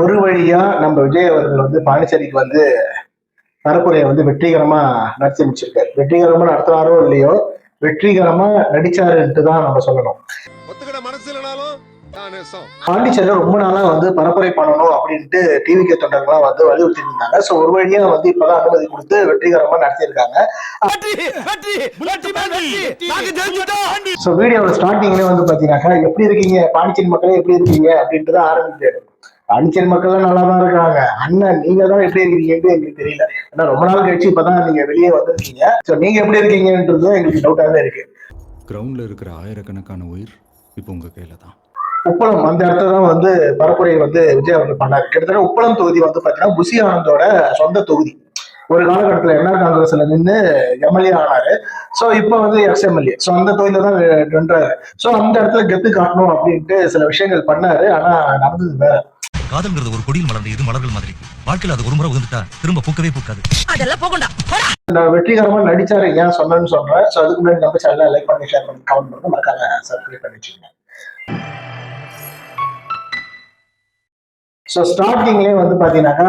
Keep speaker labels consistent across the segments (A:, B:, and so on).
A: ஒரு வழியா நம்ம விஜய் அவர்கள் வந்து பாண்டிச்சேரிக்கு வந்து பரப்புரையை வந்து வெற்றிகரமா நடத்தி முடிச்சிருக்காரு வெற்றிகரமா நடத்துறாரோ இல்லையோ வெற்றிகரமா நடிச்சாருன்ட்டு தான் நம்ம சொல்லணும். பாண்டிச்சேரியில ரொம்ப நாளா வந்து பரப்புரை பண்ணணும் அப்படின்ட்டு டிவி கே தொண்டர்கள்லாம் வந்து வலியுறுத்தி இருந்தாங்க சோ ஒரு வழியா வந்து இப்பதான் அனுமதி கொடுத்து வெற்றிகரமா நடத்தியிருக்காங்க. சோ வீடியோட ஸ்டார்டிங்ல வந்து பாத்தீங்கன்னாக்கா எப்படி இருக்கீங்க? பாண்டிச்சேரி மக்களே எப்படி இருக்கீங்க? அப்படின்ட்டு தான் ஆரம்பிச்சாரு பாண்டிச்சேரி மக்கள் நல்லா தான் இருக்காங்க. அண்ணன் நீங்க தான் எப்படி இருக்கீங்கன்னு எங்களுக்கு தெரியல. ஏன்னா ரொம்ப நாள் கழிச்சு இப்பதான் நீங்க வெளியே வந்திருக்கீங்க. சோ நீங்க எப்படி இருக்கீங்கன்றது எங்களுக்கு டவுட்டாவே இருக்கு.
B: கிரவுண்டில் இருக்கிற ஆயிரக்கணக்கான உயிர் இப்போ உங்கள் கையில் தான்.
A: உப்பளம் அந்த இடத்துல தான் வந்து பரப்புரை வந்து விஜய் அவர்கள் பண்ணாரு. கிட்டத்தட்ட உப்பளம் தொகுதி வந்து பாத்தீங்கன்னா புசி ஆனந்தோட சொந்த தொகுதி. ஒரு காலகட்டத்தில் என்ஆர் காங்கிரஸ்ல நின்று எம்எல்ஏ ஆனாரு. சோ இப்போ வந்து எக்ஸ் எம்எல்ஏ ஸோ அந்த தொகுதியில தான் வென்றாரு ஸோ அந்த இடத்துல கெத்து காட்டணும் அப்படின்ட்டு சில விஷயங்கள் பண்ணாரு. ஆனா நடந்தது வேற.
C: காதல்ங்கிறது ஒரு கொடியில் மலர்ந்த இரு மலர்கள் மாதிரி. வாழ்க்கையில் அது ஒரு முறை உதிர்ந்துட்டா திரும்ப பூக்கவே பூக்காது.
D: அதெல்லாம் போகண்டா
A: நான் வெற்றிகரமா நடிச்சாரு ஏன் சொன்னேன்னு சொல்றேன். ஸோ அதுக்கு முன்னாடி நம்ம சேனலை லைக் பண்ணி ஷேர் பண்ணி கமெண்ட் பண்ணி மறக்காம சப்ஸ்கிரைப் பண்ணி வச்சுக்கோங்க ஸோ ஸ்டார்டிங்லேயே வந்து பார்த்தீங்கன்னாக்கா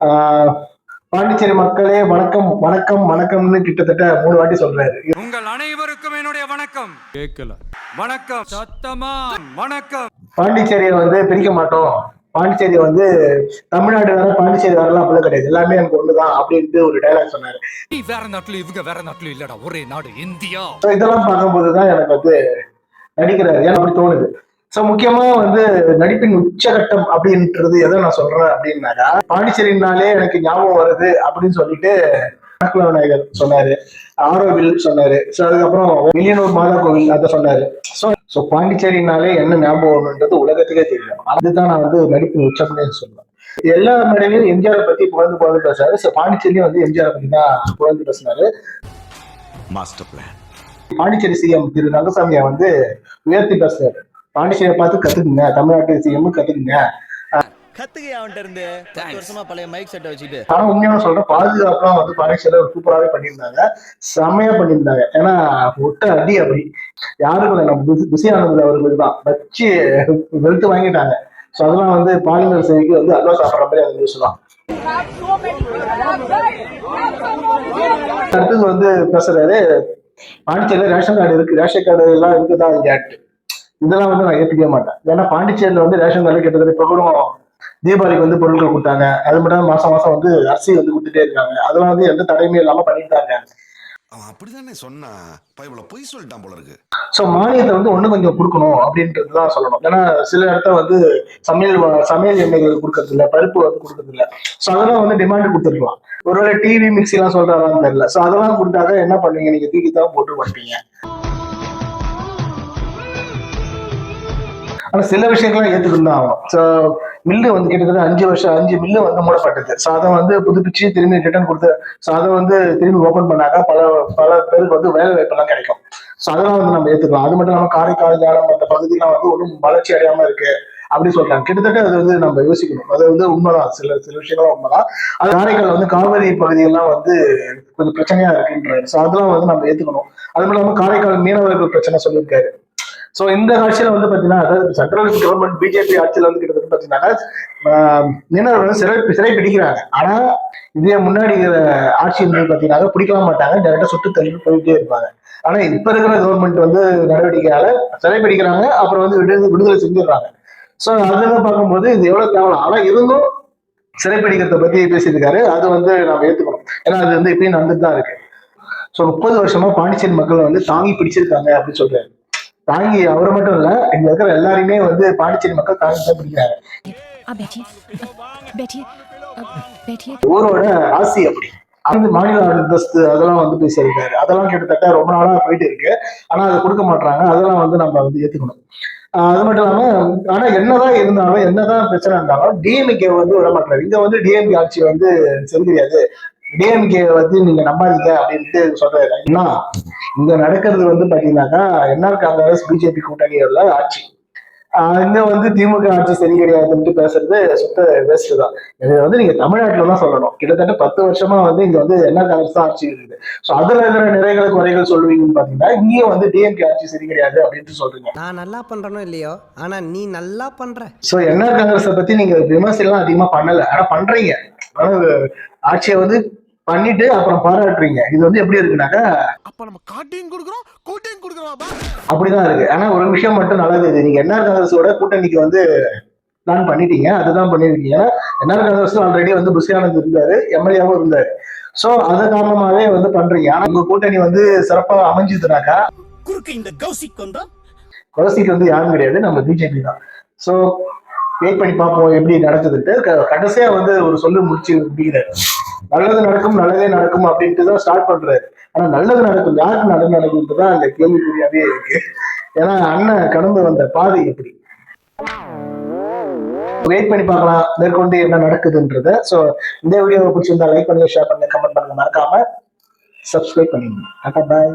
A: ஆஹ், பாண்டிச்சேரி மக்களே வணக்கம் வணக்கம் வணக்கம்னு கிட்டத்தட்ட மூணு வாட்டி சொல்றாரு.
E: உங்கள் அனைவருக்கும் என்னுடைய வணக்கம்.
B: கேட்கல
E: வணக்கம். சத்தமா வணக்கம்.
A: பாண்டிச்சேரியை வந்து பிரிக்க மாட்டோம். பாண்டிச்சேரி வந்து தமிழ்நாடு வேற பாண்டிச்சேரி வேறலாம் அப்படிலாம் கிடையாது. எல்லாமே எனக்கு ஒண்ணுதான் அப்படின்ட்டு ஒரு டைலாக் சொன்னாரு.
E: நீ வேற நாட்டுல இவங்க வேற நாட்டுல இல்லடா. ஒரே நாடு இந்தியா.
A: இதெல்லாம் பார்க்கும்போது தான் எனக்கு வந்து நடிக்கிறாரு. ஏன் அப்படி தோணுது? ஸோ முக்கியமா வந்து நடிப்பின் உச்சகட்டம் அப்படின்றது எதை நான் சொல்றேன் அப்படின்னாக்கா பாண்டிச்சேரினாலே எனக்கு ஞாபகம் வருது அப்படின்னு சொல்லிட்டு கணக்குல விநாயகர் சொன்னாரு. ஆரோவில் சொன்னாரு. ஸோ அதுக்கப்புறம் வில்லியனூர் மாதா கோவில் அதை சொன்னாரு. ஸோ ஸோ பாண்டிச்சேரினாலே என்ன ஞாபகம் வரும்ன்றது உலகத்துக்கே தெரியும். அதுதான் நான் வந்து நடிப்பின் உச்சம்னே சொல்லுவேன் எல்லா மேடையிலும் எம்ஜிஆர் பத்தி புகழ்ந்து புகழ்ந்து பேசுறாரு. ஸோ பாண்டிச்சேரியும் வந்து எம்ஜிஆர் பத்தி தான் புகழ்ந்து பேசினாரு.
F: மாஸ்டர் பிளான்
A: பாண்டிச்சேரி சிஎம் திரு ரங்கசாமியை வந்து உயர்த்தி பேசுறாரு. பாண்டிச்சேரியை பார்த்து கத்துக்குங்க. தமிழ்நாட்டு சிஎம் கத்துக்குங்க.
G: கத்துக்கையா அவன்கிட்ட இருந்து? பத்து வருஷமா பழைய மைக் செட்டை வச்சுக்கிட்டு
A: ஆனா உண்மையான சொல்றேன் பாதுகாப்புலாம் வந்து பாண்டிச்சேரியில சூப்பராகவே பண்ணியிருந்தாங்க. செம்மையா பண்ணியிருந்தாங்க. ஏன்னா ஒட்ட அடி அப்படி. யாருக்கும் இல்லை நம்ம பிசி ஆனந்த் அவர்களுக்கு தான். வச்சு வெளுத்து வாங்கிட்டாங்க. ஸோ அதெல்லாம் வந்து பாலிமர் செய்திக்கு வந்து அல்வா சாப்பிட்ற மாதிரி அந்த நியூஸ் தான். அடுத்தது வந்து பேசுறாரு பாண்டிச்சேரியில ரேஷன் கார்டு இருக்கு. ரேஷன் கார்டு எல்லாம் இருக்குதா? இல்லையாட்டு இதெல்லாம் வந்து நான் ஏத்துக்கவே மாட்டேன். ஏன்னா பாண்டிச்சேரியில வந்து ரேஷன் கார்டு கிட்டத்தட்ட இப்போ கூட தீபாவளிக்கு வந்து பொருட்கள் கொடுத்தாங்க. அது மட்டும் மாசம் மாசம் வந்து அரிசி வந்து கொடுத்துட்டே இருக்காங்க. அதெல்லாம் வந்து எந்த தடையுமே இல்லாம பண்ணிட்டாங்க
F: அவன் அப்படிதானே சொன்னா பைபிள பொய் சொல்லிட்டான் போல இருக்கு.
A: ஸோ மானியத்தை வந்து ஒண்ணு கொஞ்சம் கொடுக்கணும் அப்படின்றது தான் சொல்லணும். ஏன்னா சில இடத்த வந்து சமையல் சமையல் எண்ணெய்கள் கொடுக்கறது இல்ல பருப்பு வந்து கொடுக்கறது இல்ல. ஸோ அதெல்லாம் வந்து டிமாண்ட் கொடுத்துருக்கலாம் ஒருவேளை டிவி மிக்ஸி எல்லாம் சொல்றாங்கன்னு தெரியல. ஸோ அதெல்லாம் கொடுத்தாக்க என்ன பண்ணுவீங்க? நீங்க தூக்கி தான் போட்டு வந்துட்டீங்க ஆனா சில விஷயங்கள்லாம் ஏத்துக்கிட்டு தான் ஆகும். ஸோ மில்லு வந்து கிட்டத்தட்ட அஞ்சு வருஷம் அஞ்சு மில்லு வந்து மூடப்பட்டது. சாதம் வந்து புதுப்பிச்சு திரும்பி ரிட்டர்ன் கொடுத்து சாதம் வந்து திரும்பி ஓபன் பண்ணாக்க பல பல பேருக்கு வந்து வேலை வாய்ப்பெல்லாம் கிடைக்கும். ஸோ அதெல்லாம் வந்து நம்ம ஏத்துக்கலாம். அது மட்டும் இல்லாம காரைக்கால ஜாலம் மற்ற பகுதியெல்லாம் வந்து ஒன்றும் வளர்ச்சி அடையாம இருக்கு அப்படி சொல்றாங்க. கிட்டத்தட்ட அது வந்து நம்ம யோசிக்கணும். அது வந்து உண்மைதான். சில சில விஷயங்கள்லாம் உண்மைதான். அது காரைக்கால் வந்து காவிரி பகுதியெல்லாம் வந்து கொஞ்சம் பிரச்சனையா இருக்குன்றாரு. ஸோ அதெல்லாம் வந்து நம்ம ஏத்துக்கணும். அது மட்டும் இல்லாம காரைக்கால் மீனவர்கள் பிரச்சனை சொல்லியிருக்காரு. சோ இந்த ஆட்சியில வந்து பாத்தீங்கன்னா அதாவது சென்ட்ரல் கவர்மெண்ட் பிஜேபி ஆட்சியில வந்து கிட்டத்தட்ட பாத்தீங்கன்னா மீனவர்கள் வந்து சிறை சிறை பிடிக்கிறாங்க. ஆனா இதே முன்னாடி இருக்கிற ஆட்சி வந்து பாத்தீங்கன்னா பிடிக்கவே மாட்டாங்க. டேரக்டா சுட்டு தள்ளிட்டு போயிட்டே இருப்பாங்க. ஆனா இப்ப இருக்கிற கவர்மெண்ட் வந்து நடவடிக்கையால சிறை பிடிக்கிறாங்க. அப்புறம் வந்து விடுதலை விடுதலை செஞ்சிடுறாங்க. சோ அதெல்லாம் பார்க்கும்போது இது எவ்வளவு தேவலாம் ஆனா இருந்தும் சிறைப்பிடிக்கிறத பத்தி பேசியிருக்காரு. அது வந்து நாம ஏத்துக்கணும். ஏன்னா அது வந்து இப்பயும் நடந்துட்டு தான் இருக்கு. ஸோ முப்பது வருஷமா பாண்டிச்சேரி மக்கள் வந்து தாங்கி பிடிச்சிருக்காங்க அப்படின்னு சொல்றாரு. தாங்கி அவர் மட்டும் இல்ல இங்க இருக்கிற எல்லாரையுமே வந்து பாண்டிச்சேரி மக்கள் தாங்கி தான்
H: பிடிக்கிறாரு
A: ஊரோட ஆசி அப்படி. அந்த மாநில அந்தஸ்து அதெல்லாம் வந்து போய் சேர்க்கிறாரு அதெல்லாம் கிட்டத்தட்ட ரொம்ப நாளா போயிட்டு இருக்கு. ஆனா அதை கொடுக்க மாட்டாங்க அதெல்லாம் வந்து நம்ம வந்து ஏத்துக்கணும். அது மட்டும் இல்லாம ஆனா என்னதான் இருந்தாலும் என்னதான் பிரச்சனை இருந்தாலும் டிஎம்கே வந்து விடமாட்டாரு இங்க வந்து டிஎம்கே ஆட்சி வந்து சரி கிடையாது டிஎம்கே வந்து நீங்க நம்பாதீங்க அப்படின்ட்டு சொல்றாரு. இங்க நடக்கிறது வந்து பாத்தீங்கன்னாக்கா என்ஆர் காங்கிரஸ் பிஜேபி கூட்டணியோட ஆட்சி. இன்னும் வந்து திமுக ஆட்சி சரி கிடையாதுன்ட்டு பேசுறது சுத்த வேஸ்ட் தான். இது வந்து நீங்க தமிழ்நாட்டுல தான் சொல்லணும். கிட்டத்தட்ட பத்து வருஷமா வந்து இங்க வந்து என்ன காங்கிரஸ் தான் ஆட்சி இருக்குது. ஸோ அதுல இருக்கிற நிறைகள் குறைகள் சொல்லுவீங்கன்னு பாத்தீங்கன்னா இங்கேயும் வந்து டிஎம்கே ஆட்சி சரி கிடையாது அப்படின்ட்டு சொல்றீங்க.
D: நான் நல்லா பண்றேனோ இல்லையோ? ஆனா நீ நல்லா பண்ற.
A: ஸோ என்ஆர் காங்கிரஸை பத்தி நீங்க விமர்சனம் அதிகமா பண்ணல. ஆனா பண்றீங்க. அதாவது ஆட்சியை வந்து பண்ணிட்டு அப்புறம் பாராட்டுறீங்க. இது வந்து எப்படி இருக்குனாக்கா
F: அப்ப நம்ம காட்டையும் கொடுக்குறோம் கோட்டையும் கொடுக்குறோம்
A: அப்படிதான் இருக்கு. ஆனா ஒரு விஷயம் மட்டும் நல்லது. இது நீங்க என்ஆர் காங்கிரஸோட கூட்டணிக்கு வந்து பிளான் பண்ணிட்டீங்க. அதுதான் பண்ணிருக்கீங்க என்ஆர் காங்கிரஸ் ஆல்ரெடி வந்து புஷியானந்த் இருந்தாரு எம்எல்ஏவும் இருந்தாரு. சோ அது காரணமாவே வந்து பண்றீங்க. ஆனா உங்க கூட்டணி வந்து சிறப்பா அமைஞ்சதுனாக்கா
G: குறுக்கு இந்த கௌசிக் வந்தா?
A: கொலசீட் வந்து யாரும் கிடையாது நம்ம பிஜேபி தான். ஸோ வெயிட் பண்ணி பார்ப்போம் எப்படி நடக்குதுன்ட்டு. கடைசியா வந்து ஒரு சொல்லு முடிச்சு முடிக்கிறாரு. நல்லது நடக்கும் நல்லதே நடக்கும் அப்படின்ட்டு தான் ஸ்டார்ட் பண்றாரு. ஆனா நல்லது நடக்கும் யாருக்கு நல்லது நடக்கும்ன்றது தான் அந்த கேள்விக்குறியாவே இருக்கு. ஏன்னா அண்ணன் கடந்து வந்த பாதை எப்படி? வெயிட் பண்ணி பார்க்கலாம். மேற்கொண்டு என்ன நடக்குதுன்றத. ஸோ இந்த வீடியோவை பிடிச்சிருந்தா லைக் பண்ணுங்க ஷேர் பண்ணுங்க கமெண்ட் பண்ணுங்க. மறக்காம சப்ஸ்கிரைப் பண்ணிடுங்க. பாய்